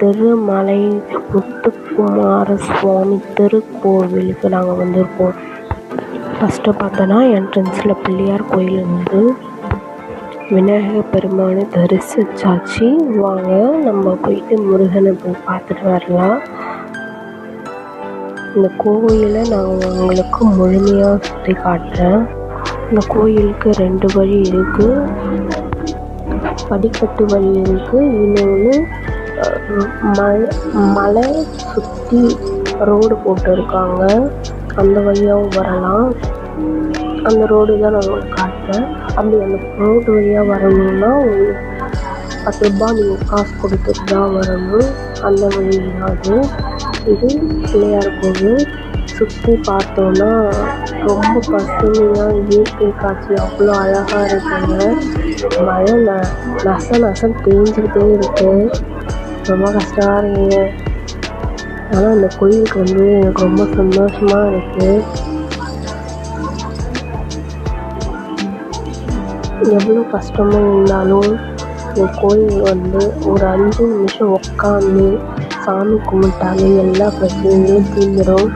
திருமலை முத்துக்குமார சுவாமி திருக்கோவிலுக்கு நாங்கள் வந்திருக்கோம். ஃபஸ்ட்டு பார்த்தோன்னா என்ட்ரன்ஸில் பிள்ளையார் கோயில் இருந்து விநாயகர் பெருமானை தரிசிச்சாச்சு. வாங்க நம்ம போயிட்டு முருகனை போய் பார்த்துட்டு வரலாம். இந்த கோயிலை நான் உங்களுக்கு முழுமையாக சுற்றி காட்டுறேன். இந்த கோயிலுக்கு ரெண்டு வழி இருக்குது படிக்கட்டு வழி இருக்குது இன்னொன்று மலை மலை சுற்றி ரோடு போட்டிருக்காங்க. அந்த வழியாகவும் வரலாம். அந்த ரோடு தான் நான் உங்களுக்கு காட்டுறேன். அப்படி அந்த ரோடு வழியாக வரணும்னா பத்து ரூபாய் நீங்கள் காசு கொடுத்துட்டு தான் வரணும். அந்த வழி அது இது பிள்ளையார் கோவில் சுற்றி பார்த்தோன்னா ரொம்ப பசுமையாக இயற்கை காட்சி அவ்வளோ அழகாக இருக்குங்க. மழை ந நச நசம் தேஞ்சிக்கிட்டே இருக்குது ரொம்ப கஷ்டமாக இருக்குங்க ஆனால் இந்த கோயிலுக்கு வந்து எனக்கு ரொம்ப சந்தோஷமாக இருக்குது எவ்வளோ கஷ்டமாக இருந்தாலும் இந்த கோயில் வந்து ஒரு அஞ்சு நிமிஷம் உட்காந்து சாமி கும்பிட்டாலே எல்லா பிரச்சனைகளும் தீர்ந்துடும்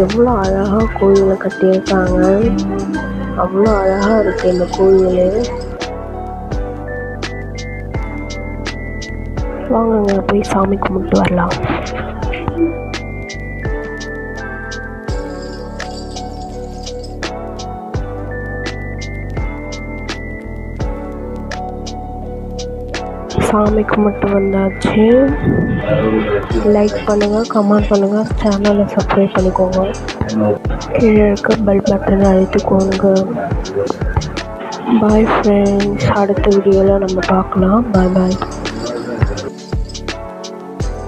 எவ்வளோ அழகாக கோயிலை கட்டியிருக்காங்க. அவ்வளோ அழகாக இருக்குது இந்த கோயில். வாங்க போய் சாமி கும்பிட்டு வரலாம். சாமி கும்பிட்டு வந்தாச்சு. லைக் பண்ணுங்கள் கமெண்ட் பண்ணுங்கள் சேனலை சப்ஸ்கிரைப் பண்ணிக்கோங்க. கீழே இருக்க பெல் பட்டன் அழுத்திக்கோங்க. பாய் ஃப்ரெண்ட்ஸ் அடுத்த வீடியோவில் நம்ம பார்க்கலாம். பாய் பாய்